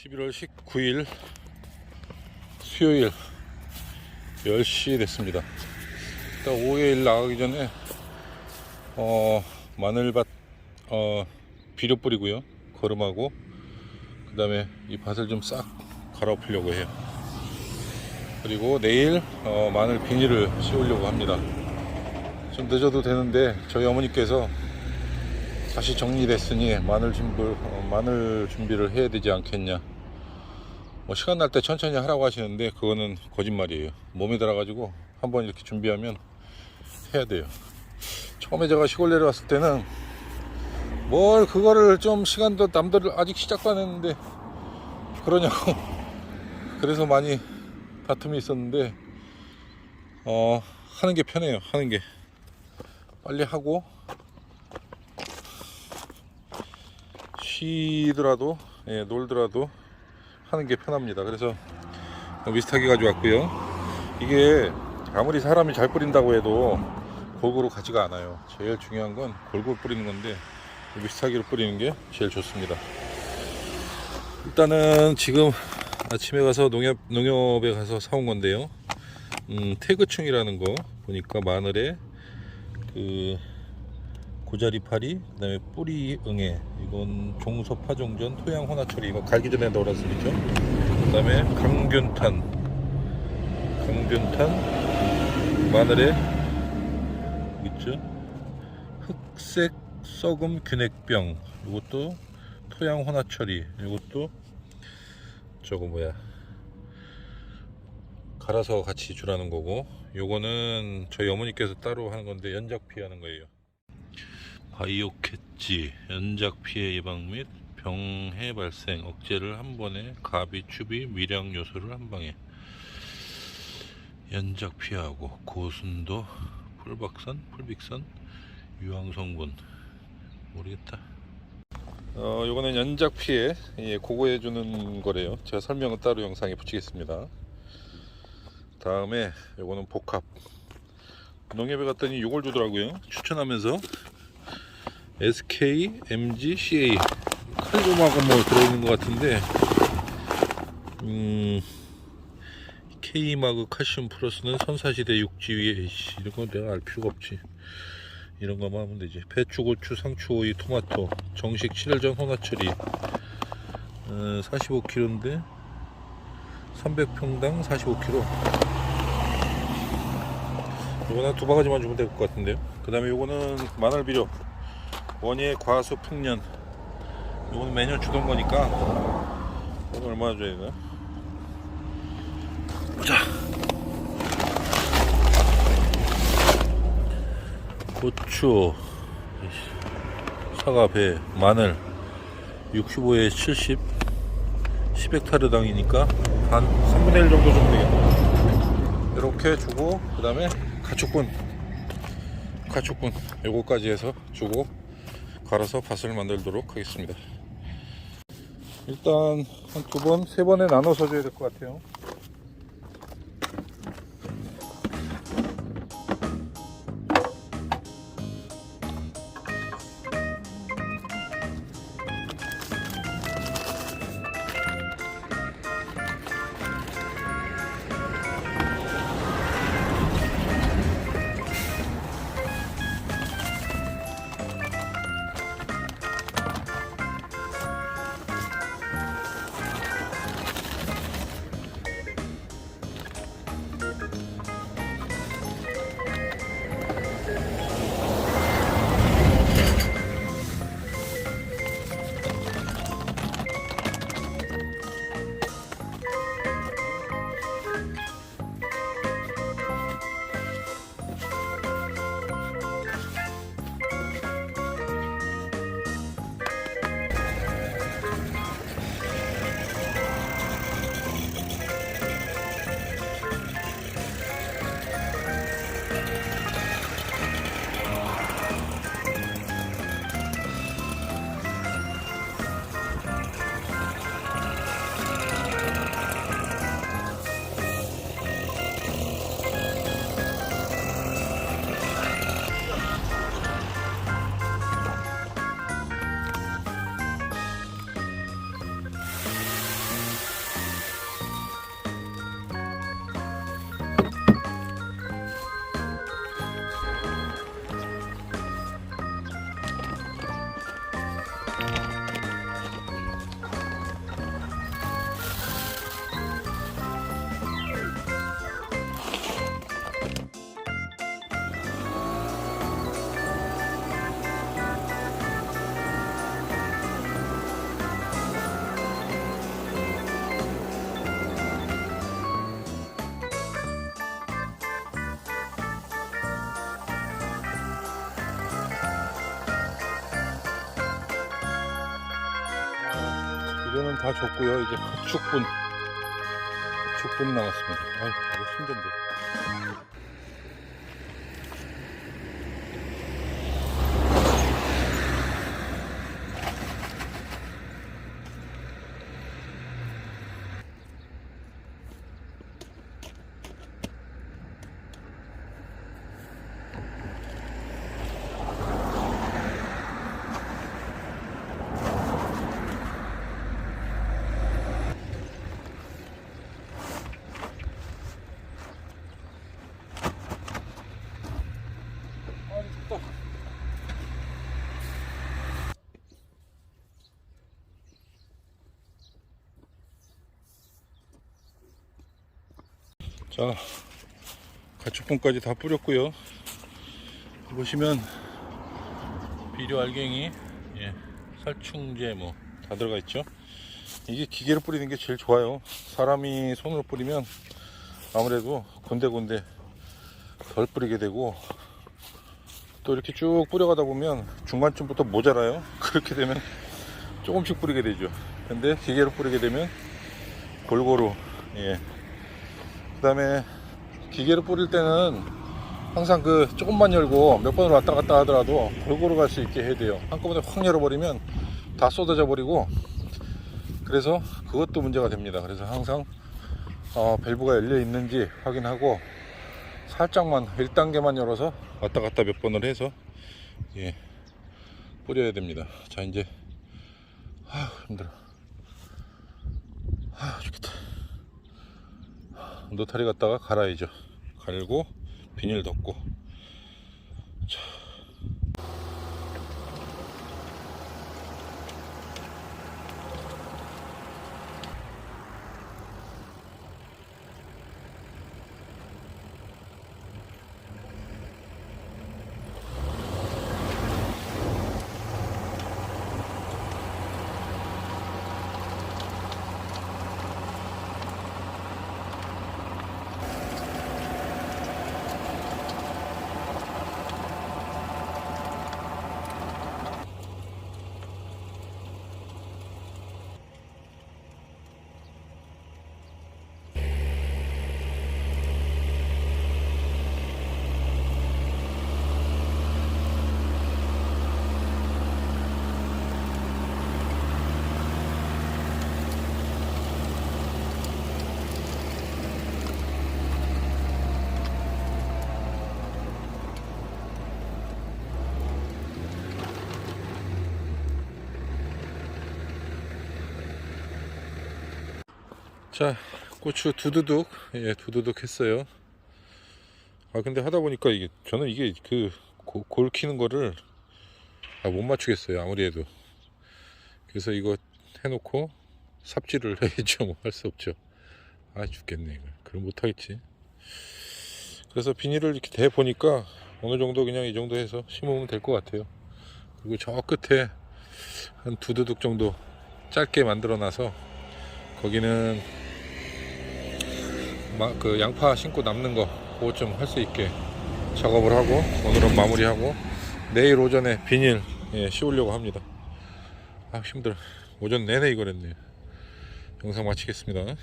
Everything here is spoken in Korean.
11월 19일 수요일 10시 됐습니다. 일단 오후에 일 나가기 전에 어, 마늘밭 어, 비료 뿌리고요. 거름하고 그 다음에 이 밭을 좀 싹 갈아 엎으려고 해요. 그리고 내일 어, 마늘 비닐을 씌우려고 합니다. 좀 늦어도 되는데 저희 어머니께서 다시 정리됐으니 마늘 준비 어, 마늘 준비를 해야 되지 않겠냐. 뭐 시간 날 때 천천히 하라고 하시는데 그거는 거짓말이에요. 몸에 들어가지고 한번 이렇게 준비하면 해야 돼요. 처음에 제가 시골 내려왔을 때는 뭘 그거를 좀 시간도 남들 아직 시작도 안 했는데 그러냐고 그래서 많이 다툼이 있었는데 어 하는 게 편해요. 하는 게 빨리 하고 쉬더라도 예, 놀더라도 하는 게 편합니다. 그래서 미스타기 가져왔고요. 이게 아무리 사람이 잘 뿌린다고 해도 골고루 가지가 않아요. 제일 중요한 건 골고루 뿌리는 건데 미스타기로 뿌리는 게 제일 좋습니다. 일단은 지금 아침에 가서 농협 농협에 가서 사온 건데요. 음, 태그충이라는 거 보니까 마늘에 그 고자리 파리, 그 다음에 뿌리 응애, 이건 종소 파종전, 토양 혼화 처리 이거 갈기 전에 넣어놨으니까. 그다음에 강균탄, 강균탄, 마늘에 있죠. 흑색 썩음 균핵병, 이것도 토양 혼화 처리, 이것도 저거 뭐야. 갈아서 같이 주라는 거고, 요거는 저희 어머니께서 따로 하는 건데 연작 피하는 거예요. 바이오 캣지 연작 피해 예방 및 병해 발생 억제를 한 번에 가비 추비 미량 요소를 한 방에 연작 피하고 고순도 풀박산 풀빅산 유황 성분 모르겠다. 어 요거는 연작 피해 예, 그거 해 주는 거래요. 제가 설명은 따로 영상에 붙이겠습니다. 다음에 요거는 복합 농협에 갔더니 이걸 주더라고요. 추천하면서 SK, MG, CA 칼륨하고 뭐 들어있는 것 같은데 음, K마그 칼슘 플러스는 선사시대 육지 위에 이런 건 내가 알 필요가 없지. 이런 거만 하면 되지. 배추, 고추, 상추, 오이, 토마토 정식 7일 전 혼합처리 어, 45kg인데 300평당 45kg 요거는 한두 바가지만 주면 될 것 같은데요. 그 다음에 요거는 마늘 비료 원예 과수 풍년. 이거는 매년 주던 거니까 이건 얼마나 줘야 되나 보자. 고추 사과 배 마늘. 65에 70 10헥타르당이니까 한 3분의 1 정도 주면 되겠네 이렇게 주고 그 다음에 가축분. 가축분. 요거까지 해서 주고 갈아서 밭을 만들도록 하겠습니다. 일단 한 두 번, 세 번에 나눠서 줘야 될 것 같아요. 다 줬고요. 이제 가축분 가축분 남았습니다. 아유 이거 힘든데. 자, 가축분까지 다 뿌렸고요. 보시면 비료 알갱이, 예, 살충제 뭐 다 들어가 있죠. 이게 기계로 뿌리는 게 제일 좋아요. 사람이 손으로 뿌리면 아무래도 군데군데 덜 뿌리게 되고 또 이렇게 쭉 뿌려가다 보면 중간쯤부터 모자라요. 그렇게 되면 조금씩 뿌리게 되죠. 근데 기계로 뿌리게 되면 골고루 예. 그 다음에 기계로 뿌릴 때는 항상 그 조금만 열고 몇 번을 왔다 갔다 하더라도 골고루 갈 수 있게 해야 돼요. 한꺼번에 확 열어버리면 다 쏟아져 버리고 그래서 그것도 문제가 됩니다. 그래서 항상 어, 밸브가 열려 있는지 확인하고 살짝만 1단계만 열어서 왔다 갔다 몇 번을 해서 예 뿌려야 됩니다 자 이제 아 힘들어 아 죽겠다 노타리 갖다가 갈아야죠. 갈고 비닐 덮고 자 고추 두두둑. 예 두두둑 했어요. 아 근데 하다 보니까 이게 저는 이게 그골 키는 거를 아, 못 맞추겠어요 아무리 해도. 그래서 이거 해놓고 삽질을 해야죠 뭐 할 수 없죠. 아 죽겠네 이거 그럼 못하겠지. 그래서 비닐을 이렇게 대 보니까 어느 정도 그냥 이 정도 해서 심으면 될 것 같아요. 그리고 저 끝에 한 두두둑 정도 짧게 만들어 놔서 거기는 마- 그 양파 심고 남는 거 그것 좀 할 수 있게 작업을 하고 오늘은 마무리하고 내일 오전에 비닐 예, 씌우려고 합니다. 아 힘들어. 오전 내내 이걸 했네요. 영상 마치겠습니다.